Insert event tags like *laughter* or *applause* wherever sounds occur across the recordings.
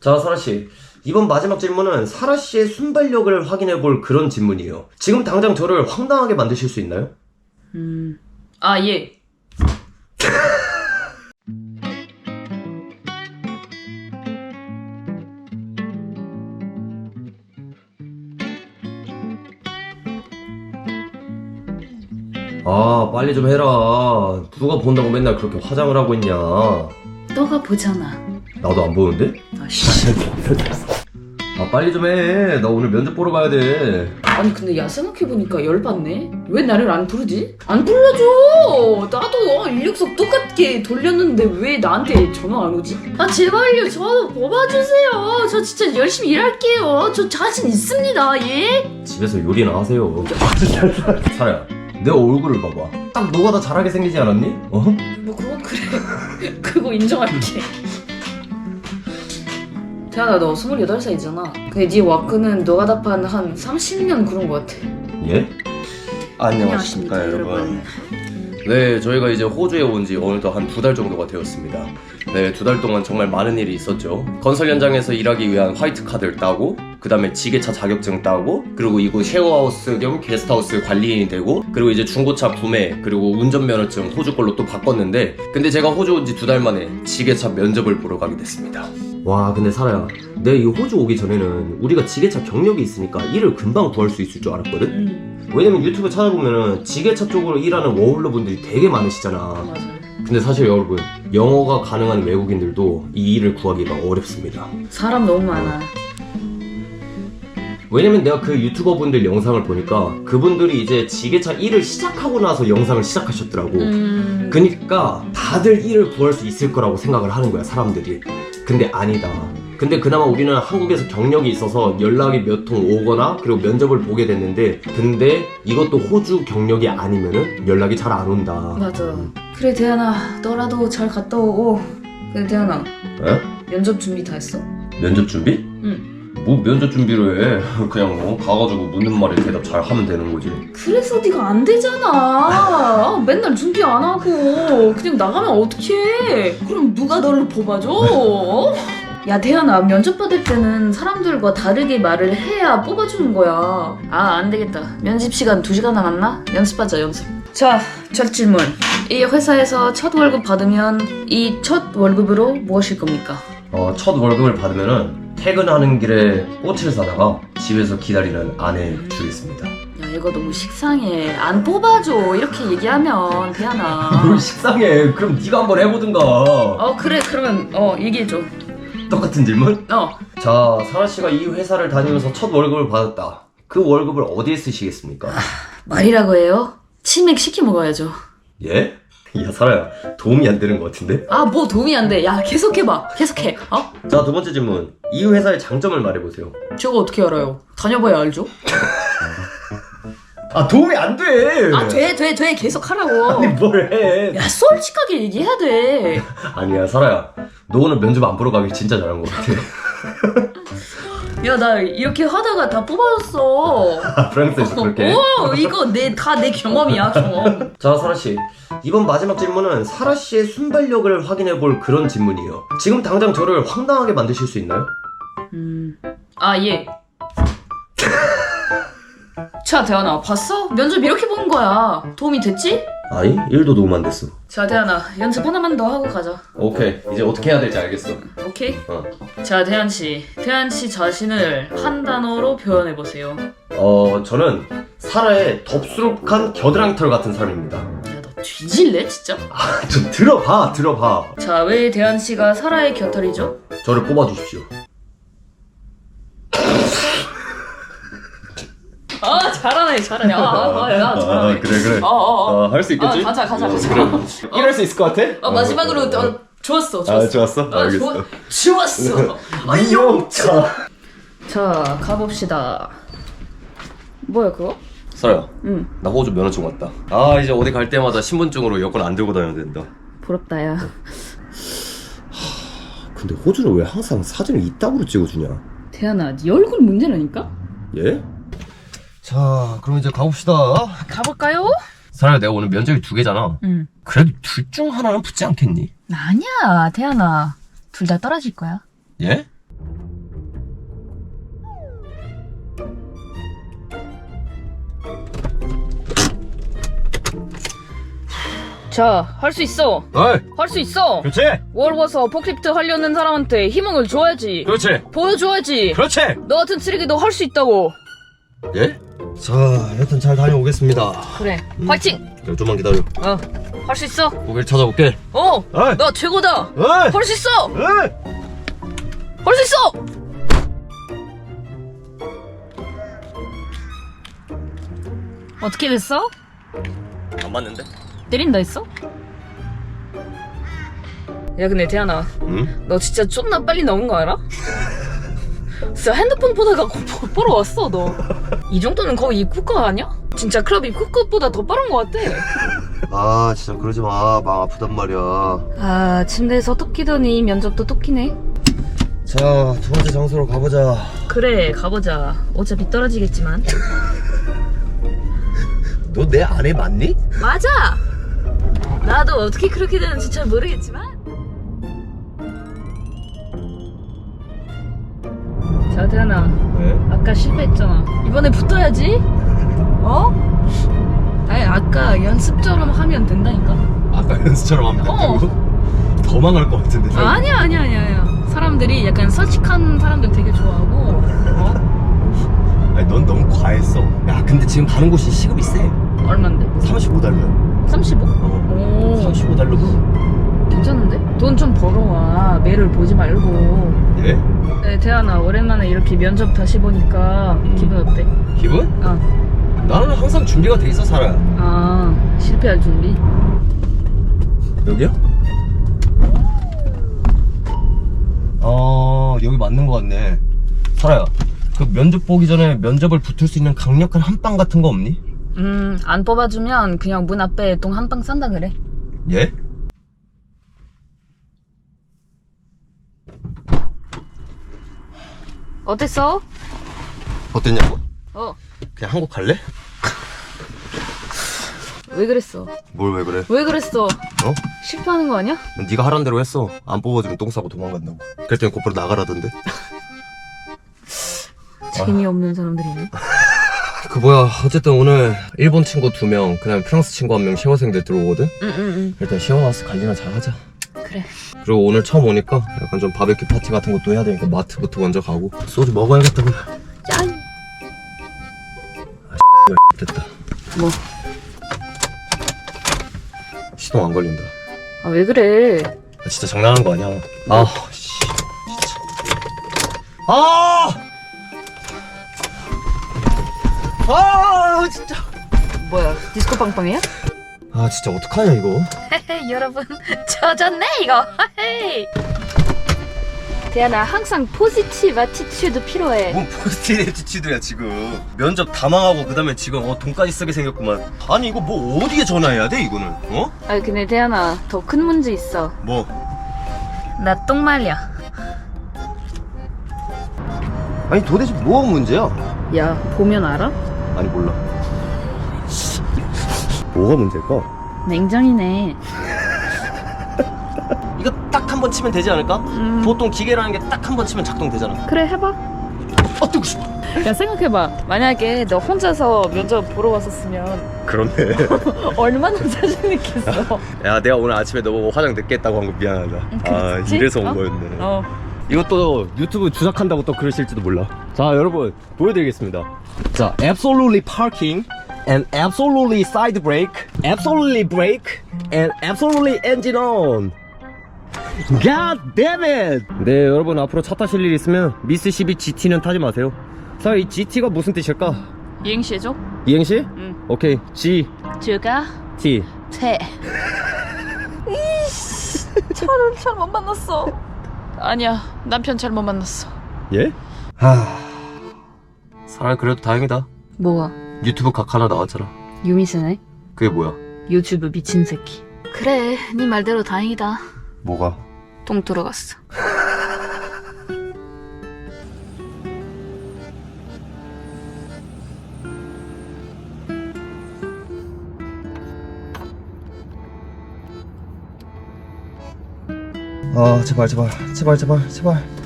자, 사라 씨. 이번 마지막 질문은 사라 씨의 순발력을 확인해 볼 그런 질문이에요. 지금 당장 저를 황당하게 만드실 수 있나요? 음. 아, 예. 아, 빨리 좀 해라. 누가 본다고 맨날 그렇게 화장을 하고 있냐. 너가 보잖아. 나도 안 보는데? 아, 씨. 아, 빨리 좀 해. 나 오늘 면접 보러 가야 돼. 아니, 근데 야, 생각해보니까 열받네? 왜 나를 안 부르지? 안 불러줘! 나도 인력서 똑같게 돌렸는데 왜 나한테 전화 안 오지? 아, 제발요. 저 뽑아주세요. 저 진짜 열심히 일할게요. 저 자신 있습니다. 예? 집에서 요리나 하세요. 사라야, 내 얼굴을 봐봐. 딱 너가 다 잘하게 생기지 않았니? 어? 뭐 그건 그래 *laughs* 그거 인정할게 태연아 너 28살이잖아 근데 네 와크는 너가 답한 한 30년 그런 거 같아 예? 네, 저희가 이제 호주에 온지 어느덧 한두 달 정도가 되었습니다. 네, 두 달 동안 정말 많은 일이 있었죠. 건설 현장에서 일하기 위한 화이트 카드를 따고, 그 다음에 지게차 자격증 따고, 그리고 이곳 쉐어하우스 겸 게스트하우스 관리인이 되고, 그리고 이제 중고차 구매, 그리고 운전면허증 호주 걸로 또 바꿨는데, 근데 제가 호주 온 지 두 달 만에 지게차 면접을 보러 가게 됐습니다. 와, 근데 사라야, 내 이 호주 오기 전에는 우리가 지게차 경력이 있으니까 일을 금방 구할 수 있을 줄 알았거든? 음 왜냐면 유튜브 찾아보면은 지게차 쪽으로 일하는 워홀러 분들이 되게 많으시잖아. 맞아 근데 사실 여러분, 영어가 가능한 외국인들도 이 일을 구하기가 어렵습니다. 사람 너무 많아 왜냐면 내가 그 유튜버 분들 영상을 보니까 그분들이 이제 지게차 일을 시작하고 나서 영상을 시작하셨더라고. 음 그니까 다들 일을 구할 수 있을 거라고 생각을 하는 거야, 사람들이. 근데 아니다. 근데 그나마 우리는 한국에서 경력이 있어서 연락이 몇 통 오거나 그리고 면접을 보게 됐는데 근데 이것도 호주 경력이 아니면은 연락이 잘 안 온다. 맞아 그래 대현아 너라도 잘 갔다 오고 그래 대현아 에? 면접 준비 다 했어? 면접 준비? 응 뭐 면접 준비를 해. *laughs* 그냥 뭐 가가지고 묻는 말에 대답 잘 하면 되는 거지. 그래서 네가 안 되잖아. 아, 맨날 준비 안 하고 그냥 나가면 어떡해? 그럼 누가 너를 뽑아줘? 야 태연아 면접 받을 때는 사람들과 다르게 말을 해야 뽑아주는 거야. 아 안 되겠다. 면접 시간 2 시간 남았나? 연습하자 연습. 자, 첫 질문. 이 회사에서 첫 월급 받으면 이 첫 월급으로 무엇일 겁니까? 어, 첫 월급을 받으면은 퇴근하는 길에 꽃을 사다가 집에서 기다리는 아내 주겠습니다. 야 이거 너무 식상해. 안 뽑아줘 이렇게 얘기하면. 뭘 식상해. 그럼 네가 한번 해보든가. 어 그래 그러면 어 얘기해줘 똑같은 질문? 어 자, 사라 씨가 이 회사를 다니면서 첫 월급을 받았다. 그 월급을 어디에 쓰시겠습니까? 말이라고 해요? 치맥 시켜 먹어야죠 예? 야, 사라야. 도움이 안 되는 것 같은데? 아 뭐 도움이 안 돼 야 계속해봐 계속해 어? 자, 두 번째 질문. 이 회사의 장점을 말해보세요. 저거 어떻게 알아요? 다녀봐야 알죠? 아, 도움이 안 돼! 아 돼 돼 돼 계속 하라고 아니, 뭘 해. 야 솔직하게 얘기해야 돼 *laughs* 아니야, 사라야. 너 오늘 면접 안 보러 가길 진짜 잘한 것 같아. 야 나 이렇게 하다가 다 뽑아줬어 아, *laughs* 프랑스에서 그렇게? 오 이거 내 다 내 경험이야 경험 *laughs* 자, 사라 씨. 이번 마지막 질문은 사라 씨의 순발력을 확인해 볼 그런 질문이에요. 지금 당장 저를 황당하게 만드실 수 있나요? 음아 예 *laughs* 자 대현아 봤어? 면접 이렇게 보는 거야 도움이 됐지? 아니, 1도 도움 안 됐어. 자 대현아 연습 하나만 더 하고 가자 오케이. 이제 어떻게 해야 될지 알겠어. 오케이? 어. 자, 태연 씨. 태연 씨 자신을 한 단어로 표현해 보세요. 어, 저는 사라의 덥수룩한 겨드랑이 털 같은 사람입니다. 야, 너 뒤질래, 진짜? 아, 좀 들어봐, 들어봐. 자, 왜 대현 씨가 사라의 곁털이죠? 저를 뽑아주십시오. 아, 잘하네, 잘하네. 아, 아, 아, 야, 잘하네. 그래, 그래. 어, 어, 어. 할수 아, 가자, 가자, 가자. 이럴 수 있을 것 같아? 어, 마지막으로 어, 좋았어, 좋았어. 아, 좋았어? 아, 알겠어. 좋아, 좋았어. 이용차. 자, 가봅시다. 뭐야, 그거? 사라야, 응, 나 호주 면허증 왔다. 아, 이제 어디 갈 때마다 신분증으로 여권 안 들고 다녀야 된다. 부럽다, 야. 근데 호주는 왜 항상 사진을 이따구로 찍어주냐? 태연아, 네 얼굴 문제라니까? 예? 자, 그럼 이제 가봅시다. 가볼까요? 사라야 내가 오늘 면접이 두 개잖아. 응. 그래도 둘 중 하나는 붙지 않겠니? 아니야, 태연아. 둘 다 떨어질 거야. 예? 자, 할 수 있어. 할수 있어. 그렇지, 월워서 포크리프트 하려는 사람한테 희망을 줘야지. 그렇지, 보여줘야지. 그렇지. 너 같은 쓰레기도 할 수 있다고. 예? 자 여튼 잘 다녀오겠습니다 그래. 화이팅! 네, 좀만 기다려 어. 할 수 있어. 고객 찾아올게 어. 너 최고다. 어이 할 수 있어. 어이 할 수 있어. 어떻게 됐어? 안 맞는데? 때린다 했어? 야 근데 대한아 응? 너 진짜 존나 빨리 나온 거 알아? *laughs* 진짜 핸드폰 보다가 고- 보러 왔어 너 이 정도는 거의 입국가 아니야? 진짜 클럽 입국급보다 더 빠른 거 같아. 아 진짜 그러지 마 마음 아프단 말이야. 아 침대에서 토끼더니 면접도 토끼네. 자 두 번째 장소로 가보자. 그래 가보자. 어차피 떨어지겠지만. *laughs* 너 내 아내 맞니? 맞아! 나도 어떻게 그렇게 되는지 잘 모르겠지만 자 대한아 왜? 아까 실패했잖아. 이번에 붙어야지. 어? 아니 아까 연습처럼 하면 된다니까. 아까 연습처럼 하면 어. 된다고? 더 망할 것 같은데 아, 아니야 아니야 아니야 아니야. 사람들이 약간 솔직한 사람들 되게 좋아하고. 어? 아니 넌 너무 과했어 야 근데 지금 가는 곳이 시급이 세 얼만데? 35달러야 35? 어 오 35달러도 괜찮은데? 돈 좀 벌어와. 매를 보지 말고. 예? 네, 태연아 오랜만에 이렇게 면접 다시 보니까 음. 기분 어때? 기분? 어. 나는 항상 준비가 돼 있어 살아 아 실패할 준비. 여기야? 어 여기 맞는 것 같네 살아야 그 면접 보기 전에 면접을 붙을 수 있는 강력한 한방 같은 거 없니? 음 안 뽑아주면 그냥 문 앞에 똥한방 싼다 그래. 예? 어땠어? 어땠냐고? 어. 그냥 한국 갈래? 왜 그랬어? 뭘 왜 그래? 왜 그랬어? 어? 실패하는 거 아니야? 네가 하란 대로 했어 안 뽑아주면 똥 싸고 도망간다고 그랬더니 곧바로 나가라던데 *laughs* 재미 없는 사람들이네. *laughs* 그 뭐야 어쨌든 오늘 일본 친구 두 명 그다음에 프랑스 친구 한 명 시어생들 들어오거든? 응응응. 일단 시어와서 관리나 잘 하자 그래. 그리고 오늘 처음 오니까 약간 좀 바베큐 파티 같은 것도 해야 되니까 마트부터 먼저 가고 소주 먹어야겠다 그래 짠. *laughs* 됐다 뭐? 시동 안 걸린다 아 왜 그래? 아, 진짜 장난하는 거 아니야 아 씨, 진짜 아! 아 진짜 뭐야 디스코 빵빵이야? 아 진짜 어떡하냐 이거 여러분 *laughs* 젖었네 이거. 대안아 항상 포지티브 아티튜드 필요해. 뭔 포스트잇 에티튜드야 지금 면접 다 망하고 그 다음에 지금 어 돈까지 쓰게 생겼구만 아니 이거 뭐 어디에 전화해야 돼 이거는 어? 아 근데 대안아 더 큰 문제 있어. 뭐 나 똥 말려. 아니 도대체 뭐가 문제야? 야 보면 알아? 아니 몰라 뭐가 문제일까? 냉정이네. *laughs* 이거 딱 한 번 치면 되지 않을까? 음. 보통 기계라는 게 딱 한 번 치면 작동되잖아 그래 해봐. 아 뜨고 싶어 야 생각해봐. 만약에 너 혼자서 면접 보러 왔었으면 그렇네 *laughs* 얼마나 자신 있겠어. *laughs* 야 내가 오늘 아침에 너보고 화장 늦게 했다고 한 거 미안하다 아 그렇지? 이래서 온 어? 거였네 어. 이것도 유튜브 주작한다고 또 그러실지도 몰라. 자, 여러분 보여드리겠습니다. 자, absolutely parking and absolutely side brake, absolutely brake and absolutely engine on. God damn it! 네, 여러분 앞으로 차 타실 일 있으면 미스 12 GT는 타지 마세요. 자, 이 GT가 무슨 뜻일까? 이행시해줘. 이행시? 응. 오케이, G, 제가 T. 태. *laughs* 차를 잘못 만났어. 아니야 남편 잘못 만났어. 예? 하... 사람 그래도 다행이다. 뭐가? 유튜브 각 하나 나왔잖아. 유미세네. 그게 뭐야? 유튜브 미친 새끼. 그래 네 말대로 다행이다. 뭐가? 똥 들어갔어. 아 제발 제발 제발 제발 제발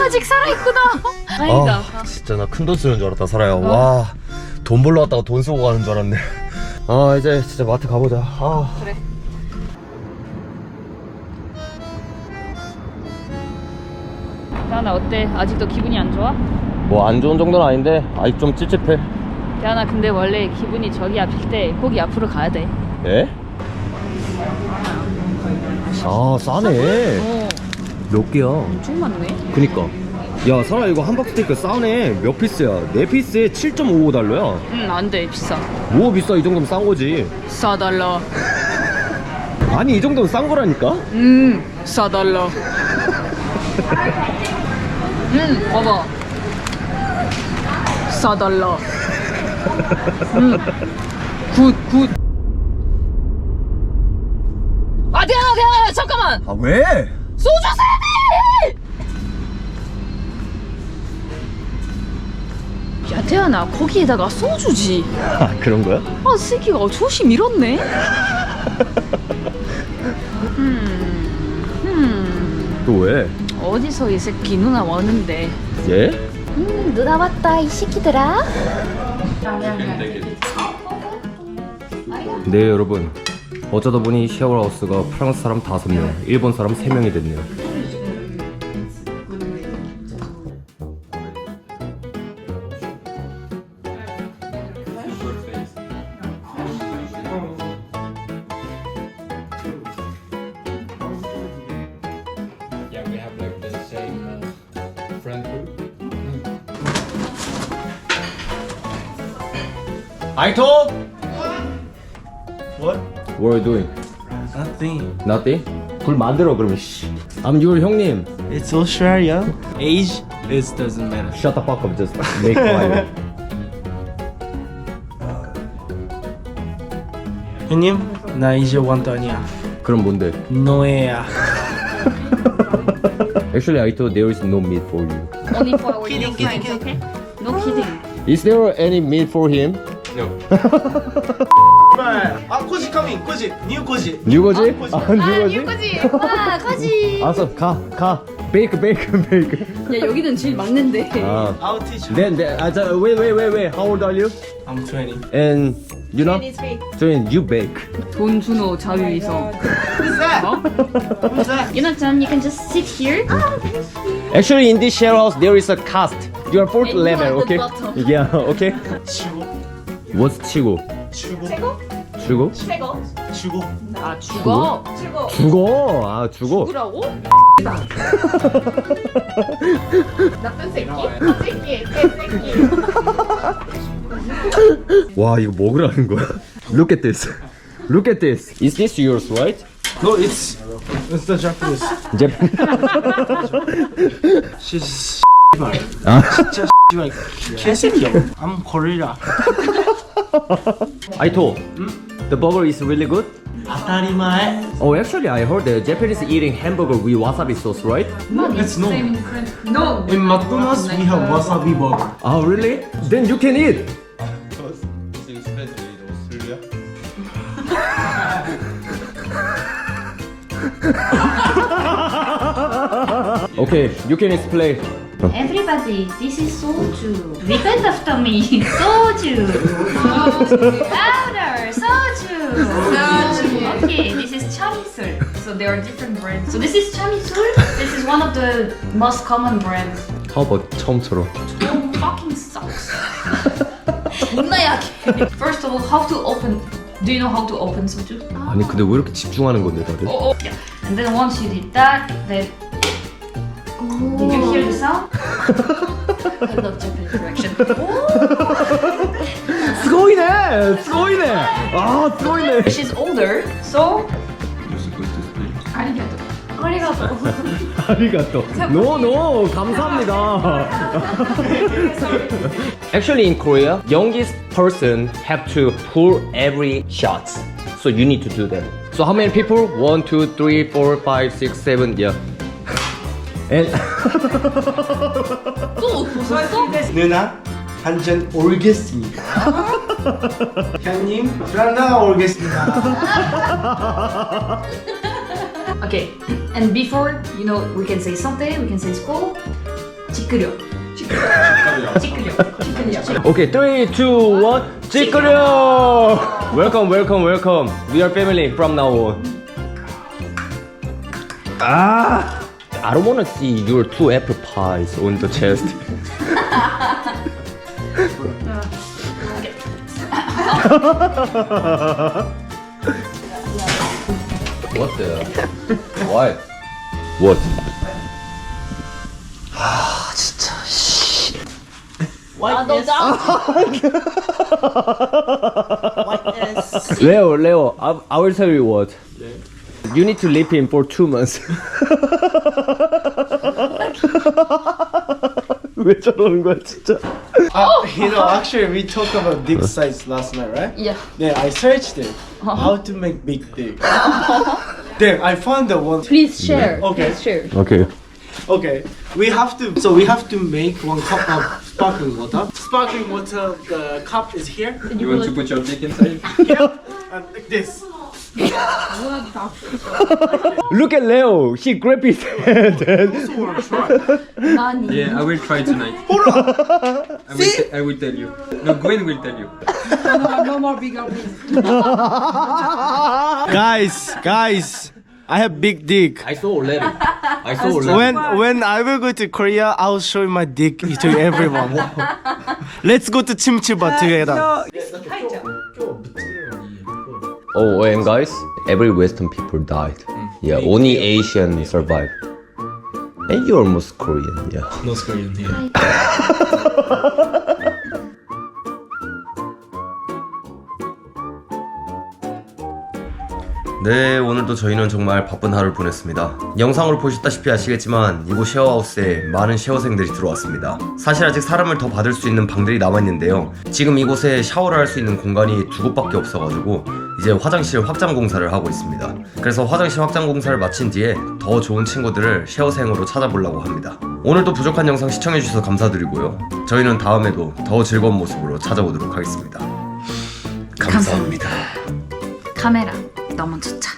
아 아직 살아있구나. 다행이다. 아, 진짜 나 큰 돈 쓰는 줄 알았다 살아요 와돈 벌러 왔다가 돈 쓰고 가는 줄 알았네 *laughs* 아 이제 진짜 마트 가보자 아. 그래. 대한아 어때? 아직도 기분이 안 좋아? 뭐 안 좋은 정도는 아닌데 아직 좀 찝찝해 대한아 근데 원래 기분이 저기 앞일 때 거기 앞으로 가야 돼. 예? 아 싸네 어, 몇 개야 엄청 많네. 그니까 야 설아 이거 함박 스테이크 싸네 몇 피스야 네 피스에 7.55달러야 응, 안 돼. 비싸. 뭐 비싸 이 정도면 싼 거지 싸달라. *laughs* 아니 이 정도면 싼 거라니까 음, 싸달라. 음, 봐봐. 싸달라. 음, 굿, 굿. 아, 대한아, 대한아, 잠깐만! 아 왜? 소주 사야 돼! 야, 대한아, 거기에다가 소주지. 아 그런 거야? 아, 새끼가 조심 잃었네. *laughs* 음, 음. 또 왜? 어디서 이 새끼 누나 왔는데? 예? 음, 누나 왔다 이 새끼들아. 네 여러분 어쩌다 보니 쉐어하우스가 프랑스 사람 5명 일본 사람 3명이 됐네요 doing? Nothing. Nothing? 불 만들어 그러면 씨 I'm your 형님 It's Australia. Age, it doesn't matter. Shut the fuck up just make fire 형님, 나 이제 완전이야. 그럼 뭔데? 노예야. Actually I thought there is no meat for you Only for our kidding, kidding, okay? No kidding. Is there any meat for him? 아, 코지 coming. 코지. 뉴 코지. 뉴거지? 아, 아 뉴거지? 거지. 와, 거지. 알았어 가 가. 베이크 베이크 베이크 야, 여기는 제일 맞는데. 아 I'll teach you. Then, then, uh, so, wait, wait, wait, wait. How old are you? I'm 20. And you know? So you bake. 돈 준호 자유이성. Who's that? Who's that? You know, John, you can just sit here. Actually, in this share house, there is a cast. You are fourth And you level, are the okay? bottom. Yeah, okay. 치고. What's 치고? 치고. 주고? 치고. 아, 죽어. 죽어. 아, 죽어. 죽으라고? 와, 이거 먹으라는 거야? Look at this. Look at this. Is this yours, right? No, it's it's the Japanese. 이제 She's 아, 진짜 씨발 개새끼야. I'm Korea. I told. The burger is really good. Oh, actually, I heard the Japanese eating hamburger with wasabi sauce, right? No, it's no. In No. In McDonald's, we have wasabi burger. Oh, really? Then you can eat. Because it's *laughs* in Australia. okay, you can explain. Everybody, this is soju. Repeat after me. *laughs* Soju. *laughs* Louder Soju. Soju. *laughs* Okay, this is chamisul. So there are different brands. So this is chamisul. This is one of the most common brands. How about 처음처럼? Oh, fucking sucks. 존나 약해. *laughs* First of all, how to open? Do you know how to open soju? 아니 근데 왜 이렇게 집중하는 건데 다들? Oh, oh. Yeah. And then once you did that, then did you hear the sound? *laughs* I love Japanese direction. 스고이네! 스고이네! 아 스고이네! She's older, so. 아리가또. 아리가또. 아리가또. 노, 노, 감사합니다. Actually in Korea, youngest person have to pull every shot. So you need to do that. So how many people? One, two, three, four, five, six, seven, yeah. And 또 벌써? 누나 한잔 올겠습니다. 형님 하나 올겠습니다. Okay, and before, you know, we can say santé, we can say skol. 찌끄려. 찌끄려. 찌끄려. 오케이, 3, 2, 1, 찌끄려! Welcome, welcome, welcome. We are family from now on. Ah! I don't wanna see your two apple pies on the chest. What the? What? What? 아너 짱. Leo, Leo, I, I will tell you what. You need to live in for two months. *laughs* 왜 저러는 거야 진짜? Uh, you know, actually, we talked about dick size last night, right? Yeah. Then I searched it. How to make big dick. then I found the one. Please share. Okay. Please share. Okay. Okay, we have to. So we have to make one cup of sparkling water. Sparkling water. The cup is here. You want to put your dick inside? *laughs* And like this. *laughs* Look at Leo. He grabbed his hand and *laughs* Also wanna try. 아니. Yeah, I will try tonight. I will, t- I will tell you. No, Gwen will tell you. no more big *laughs* guys, guys, I have big dick. I saw already. I saw already. When when I will go to Korea, I'll show my dick to everyone. Let's go to Chimchiba together. Oh, and guys, every Western people died. Mm. Yeah, only Asian survived. And you're almost Korean, yeah. North Korean here. 네, 오늘도 저희는 정말 바쁜 하루를 보냈습니다. 영상으로 보셨다시피 아시겠지만 이곳 쉐어하우스에 많은 쉐어생들이 들어왔습니다. 사실 아직 사람을 더 받을 수 있는 방들이 남아있는데요. 지금 이곳에 샤워를 할 수 있는 공간이 두 곳밖에 없어가지고 이제 화장실 확장 공사를 하고 있습니다. 그래서 화장실 확장 공사를 마친 뒤에 더 좋은 친구들을 쉐어생으로 찾아보려고 합니다. 오늘도 부족한 영상 시청해주셔서 감사드리고요. 저희는 다음에도 더 즐거운 모습으로 찾아오도록 하겠습니다. 감사합니다. 카메라 너무 좋죠.